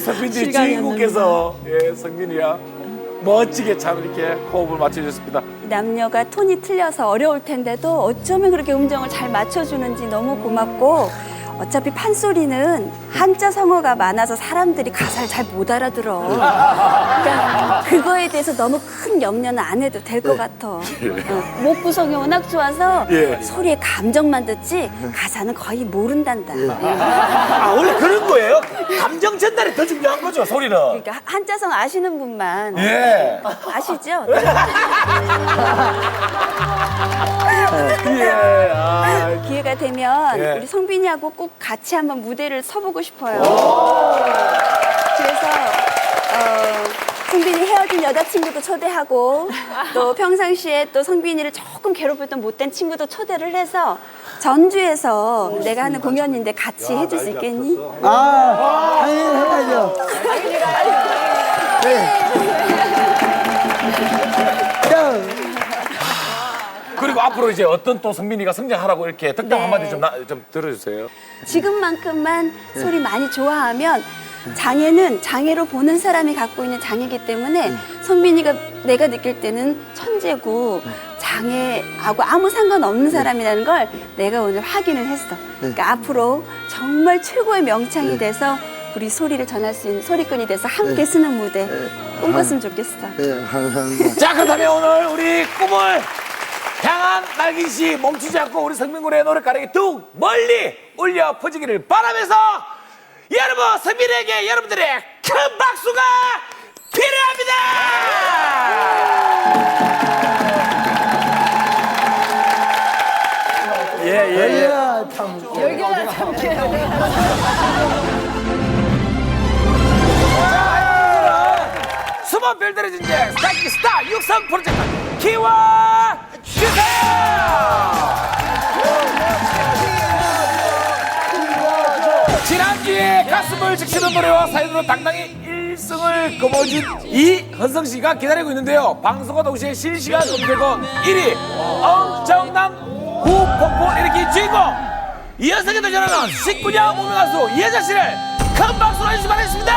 그 실감이 주인공께서 예, 성빈이야 멋지게 참 이렇게 호흡을 맞춰주셨습니다. 남녀가 톤이 틀려서 어려울 텐데도 어쩌면 그렇게 음정을 잘 맞춰주는지 너무 고맙고 어차피 판소리는 한자 성어가 많아서 사람들이 가사를 잘 못 알아들어. 그러니까 그거에 대해서 너무 큰 염려는 안 해도 될 것 같아. 어, 목 구성이 워낙 좋아서 예. 소리에 감정만 듣지 가사는 거의 모른단다. 아 원래 그런? 감정 전달이 더 중요한 거죠 소리는. 그러니까 한자성 아시는 분만 예. 아시죠? 예. 아, 기회가 되면 예. 우리 성빈이하고 꼭 같이 한번 무대를 서보고 싶어요. 그래서 어, 성빈이 헤어진 여자친구도 초대하고 또 평상시에 또 성빈이를 조금 괴롭혔던 못된 친구도 초대를 해서 전주에서 내가 하는 공연인데 같이 해줄 수 있겠니? 아, 당연히 해야죠. 네. 자, 그리고 앞으로 이제 어떤 또 성빈이가 성장하라고 이렇게 득담 네. 한마디 좀, 나, 좀 들어주세요. 지금만큼만 소리 많이 좋아하면 장애는 장애로 보는 사람이 갖고 있는 장애이기 때문에 성빈이가 내가 느낄 때는 천재고 장애하고 아무 상관없는 사람이라는 걸 내가 오늘 확인을 했어. 그러니까 앞으로 정말 최고의 명창이 돼서 우리 소리를 전할 수 있는 소리꾼이 돼서 함께 쓰는 무대 꿈꿨으면 좋겠어. 네, 감사합니다. 자 그렇다면 오늘 우리 꿈을 향한 날기시 멈추지 않고 우리 성민군의 노래가락이 뚝 멀리 울려 퍼지기를 바라면서 여러분 성민에게 여러분들의 큰 박수가 필요합니다. 예예 예. 야, 참. 수만 별들의 전쟁 스타키 스타 육성 프로젝트 키와 주세요. 지난주에 가슴을 적시는 노래와 사연으로 당당히 1승을 거머쥔 이헌성 씨가 기다리고 있는데요. 방송과 동시에 실시간 검색어 1위 엄청난 후폭풍 일으킨 주인공 이현성에 도 전하는 19년 무명 가수 이혜자 씨를 큰 박수로 해주시기 바라겠습니다.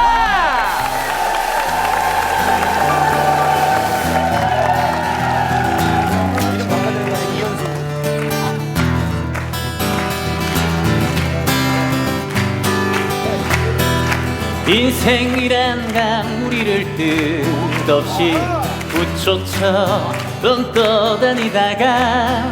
인생이란 강물이를 뜻없이 부초처럼 떠다니다가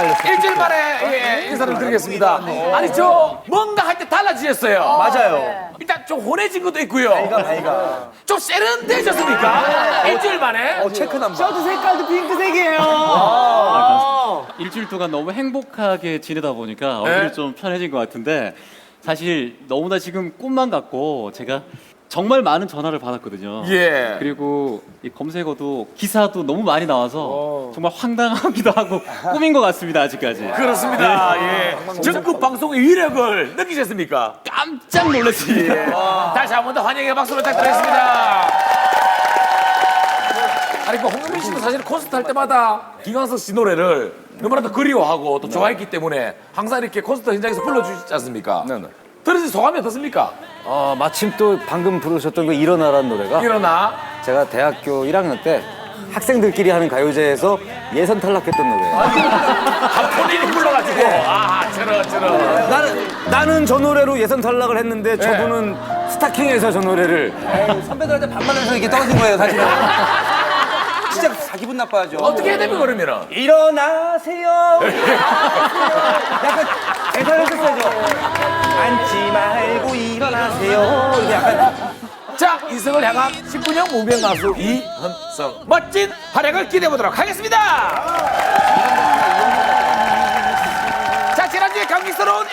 일주일 만에 예, 인사를 드리겠습니다. 아니 저 뭔가 할 때 달라지셨어요. 맞아요. 일단 좀 혼해진 것도 있고요. 밝아 밝아. 좀 세련돼졌습니까? 일주일 만에. 일주일 동안 너무 행복하게 지내다 보니까 얼굴이 네. 좀 편해진 것 같은데 사실 너무나 지금 꿈만 같고 제가 정말 많은 전화를 받았거든요. 예. 그리고 이 검색어도 기사도 너무 많이 나와서 정말 황당하기도 하고 꿈인 것 같습니다 아직까지. 그렇습니다. 예. 전국 방송의 위력을 느끼셨습니까? 깜짝 놀랐습니다. 다시 한 번 더 환영의 박수 부탁드리겠습니다. 아니 그 홍영민 씨도 사실 콘서트 할 때마다 김광석 씨 노래를 너무나도 그리워하고 또 좋아했기 때문에 항상 이렇게 콘서트 현장에서 불러주시지 않습니까? 네네. 들으신 소감이 어떻습니까? 어, 마침 또 방금 부르셨던 그 일어나라는 노래가 일어나. 제가 대학교 1학년 때 학생들끼리 하는 가요제에서 예선 탈락했던 노래예요. 아, 본인이 불러가지고. 아, 저런, 저런. 나는 나는 저 노래로 예선 탈락을 했는데 저분은 스타킹에서 저 노래를 선배들한테 반말해서 이렇게 떨어진 거예요, 사실은. 자 기분 나빠하죠. 어떻게 해야 됩니까, 그러면은? 일어나세요. 약간 대사를 했었어야죠. 앉지 말고 일어나세요. 약간 1차 2승을 향한 19년 무명 가수 이현성 멋진 활약을 기대해 보도록 하겠습니다. 자 지난주에 감격스러운